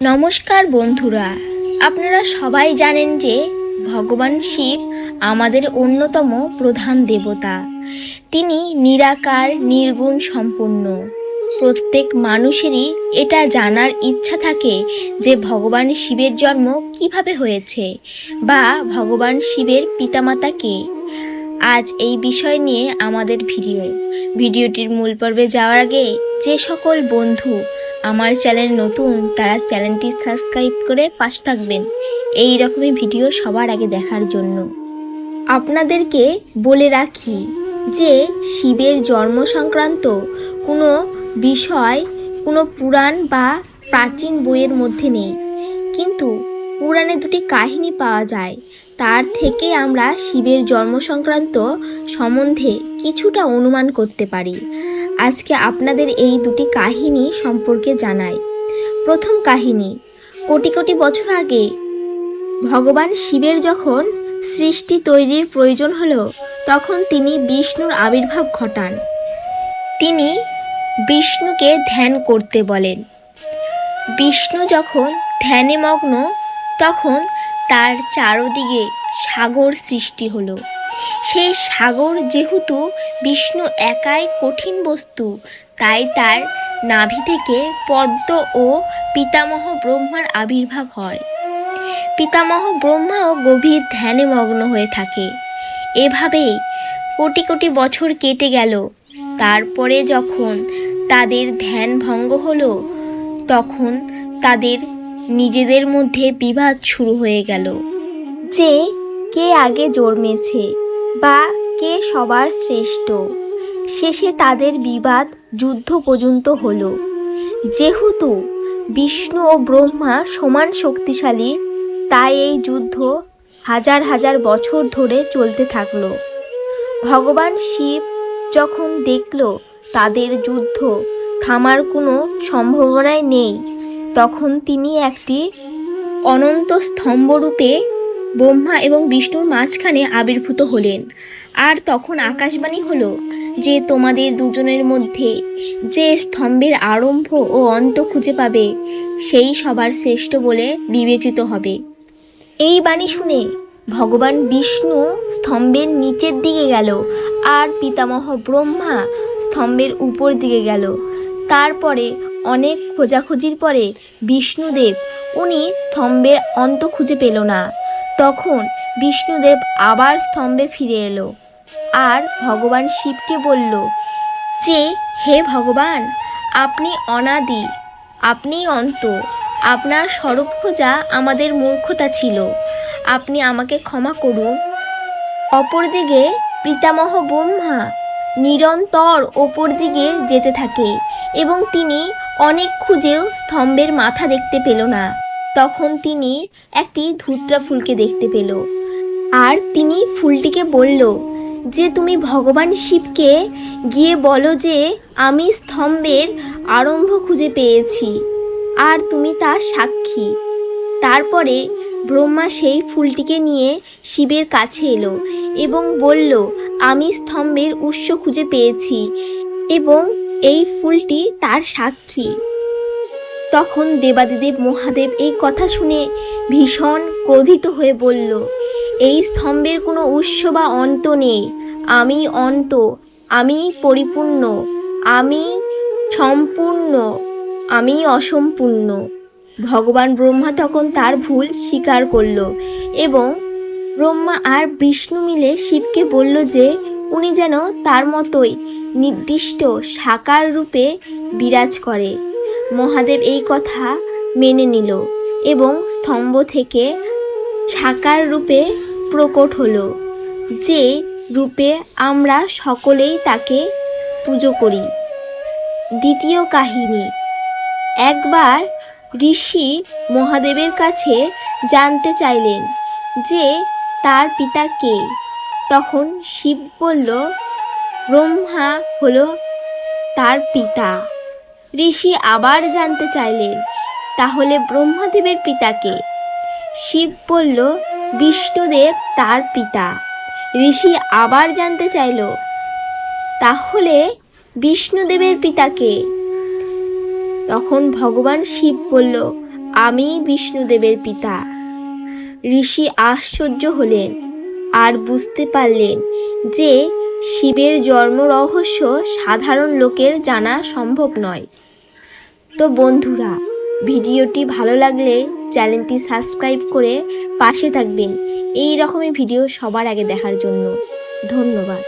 নমস্কার বন্ধুরা, আপনারা সবাই জানেন যে ভগবান শিব আমাদের অন্যতম প্রধান দেবতা। তিনি নিরাকার, নির্গুণ, সম্পূর্ণ। প্রত্যেক মানুষেরই এটা জানার ইচ্ছা থাকে যে ভগবান শিবের জন্ম কীভাবে হয়েছে বা ভগবান শিবের পিতামাতা কে। আজ এই বিষয় নিয়ে আমাদের ভিডিও। ভিডিওটির মূল পর্বে যাওয়ার আগে যে সকল বন্ধু আমার চ্যানেল নতুন, তারা চ্যানেলটি সাবস্ক্রাইব করে পাশে থাকবেন। এই রকমই ভিডিও সবার আগে দেখার জন্য। আপনাদেরকে বলে রাখি যে, শিবের জন্ম সংক্রান্ত কোনো বিষয়, কোনো পুরাণ বা প্রাচীন বইয়ের মধ্যে নেই। কিন্তু পুরাণে দুটি কাহিনী পাওয়া যায়। তার থেকে আমরা শিবের জন্ম সংক্রান্ত সম্বন্ধে কিছুটা অনুমান করতে পারি। আজকে আপনাদের এই দুটি কাহিনী সম্পর্কে জানাই। প্রথম কাহিনী, কোটি কোটি বছর আগে ভগবান শিবের যখন সৃষ্টি তৈরির প্রয়োজন হলো, তখন তিনি বিষ্ণুর আবির্ভাব ঘটান। তিনি বিষ্ণুকে ধ্যান করতে বলেন। বিষ্ণু যখন ধ্যানে মগ্ন, তখন তার চারদিকে সাগর সৃষ্টি হলো। সেই সাগর যেহেতু বিষ্ণু একাই কঠিন বস্তু, তাই তার নাভি থেকে পদ্ম ও পিতামহ ব্রহ্মার আবির্ভাব হয়। পিতামহ ব্রহ্মাও গভীর ধ্যানে মগ্ন হয়ে থাকে। এভাবেই কোটি কোটি বছর কেটে গেল। তারপরে যখন তাদের ধ্যান ভঙ্গ হলো, তখন তাদের নিজেদের মধ্যে বিবাদ শুরু হয়ে গেল। যে কে আগে জন্মেছে বা কে সবার শ্রেষ্ঠ? শেষে তাদের বিবাদ যুদ্ধ পর্যন্ত হলো। যেহেতু বিষ্ণু ও ব্রহ্মা সমান শক্তিশালী, তাই এই যুদ্ধ হাজার হাজার বছর ধরে চলতে থাকল। ভগবান শিব যখন দেখল তাদের যুদ্ধ থামার কোনো সম্ভাবনাই নেই, তখন তিনি একটি অনন্ত স্তম্ভরূপে ব্রহ্মা এবং বিষ্ণুর মাঝখানে আবির্ভূত হলেন। আর তখন আকাশবাণী হলো যে তোমাদের দুজনের মধ্যে যে স্তম্ভের আরম্ভ ও অন্ত খুঁজে পাবে, সেই সবার শ্রেষ্ঠ বলে বিবেচিত হবে। এই বাণী শুনে ভগবান বিষ্ণু স্তম্ভের নিচের দিকে গেল আর পিতামহ ব্রহ্মা স্তম্ভের উপর দিকে গেল। তারপরে অনেক খোঁজাখুঁজির পরে বিষ্ণুদেব, উনি স্তম্ভের অন্ত খুঁজে পেল না। তখন বিষ্ণুদেব আবার স্তম্ভে ফিরে এলো আর ভগবান শিবকে বলল, যে, হে ভগবান, আপনি অনাদি আপনি অন্ত। আপনার স্বরূপ খোঁজা আমাদের মূর্খতা ছিল। আপনি আমাকে ক্ষমা করুন। অপরদিকে পিতামহ ব্রহ্মা নিরন্তর ওপর দিকে যেতে থাকে এবং তিনি অনেক খুঁজেও স্তম্ভের মাথা দেখতে পেল না। তখন তিনি একটি ধুত্রা ফুলকে দেখতে পেল। আর তিনি ফুলটিকে বলল, যে তুমি ভগবান শিবকে গিয়ে বলো যে আমি স্তম্ভের আরম্ভ খুঁজে পেয়েছি, আর তুমি তার সাক্ষী তারপরে ব্রহ্মা সেই ফুলটিকে নিয়ে শিবের কাছে এলো এবং বলল, আমি স্তম্ভের উৎস খুঁজে পেয়েছি এবং এই ফুলটি তার সাক্ষী। তখন দেবাদিদেব মহাদেব এই কথা শুনে ভীষণ ক্রোধিত হয়ে বলল, এই স্তম্ভের কোনো উৎস বা অন্ত নেই। আমি অন্ত, আমি পরিপূর্ণ, আমি সম্পূর্ণ, আমি অসম্পূর্ণ। ভগবান ব্রহ্মা তখন তার ভুল স্বীকার করল এবং ব্রহ্মা আর বিষ্ণু মিলে শিবকে বলল যে, উনি যেন তার মতোই নির্দিষ্ট সাকার রূপে বিরাজ করে। মহাদেব এই কথা মেনে নিল এবং স্তম্ভ থেকে ছাকার রূপে প্রকট হলো, যে রূপে আমরা সকলেই তাকে পুজো করি। দ্বিতীয় কাহিনী, একবার ঋষি মহাদেবের কাছে জানতে চাইলেন যে তার পিতা কে, তখন শিব বলল, ব্রহ্মা হলো তার পিতা। ঋষি আবার জানতে চাইলেন, তাহলে ব্রহ্মদেবের পিতাকে। শিব বলল, বিষ্ণুদেব তার পিতা। ঋষি আবার জানতে চাইল, তাহলে বিষ্ণুদেবের পিতাকে তখন ভগবান শিব বলল, আমি বিষ্ণুদেবের পিতা। ঋষি আশ্চর্য হলেন আর বুঝতে পারলেন যে, শিবের জন্ম রহস্য সাধারণ লোকের জানা সম্ভব নয়। তো বন্ধুরা, ভিডিওটি ভালো লাগলে চ্যানেলটি সাবস্ক্রাইব করে পাশে থাকবেন। এই রকমই ভিডিও সবার আগে দেখার জন্য। ধন্যবাদ।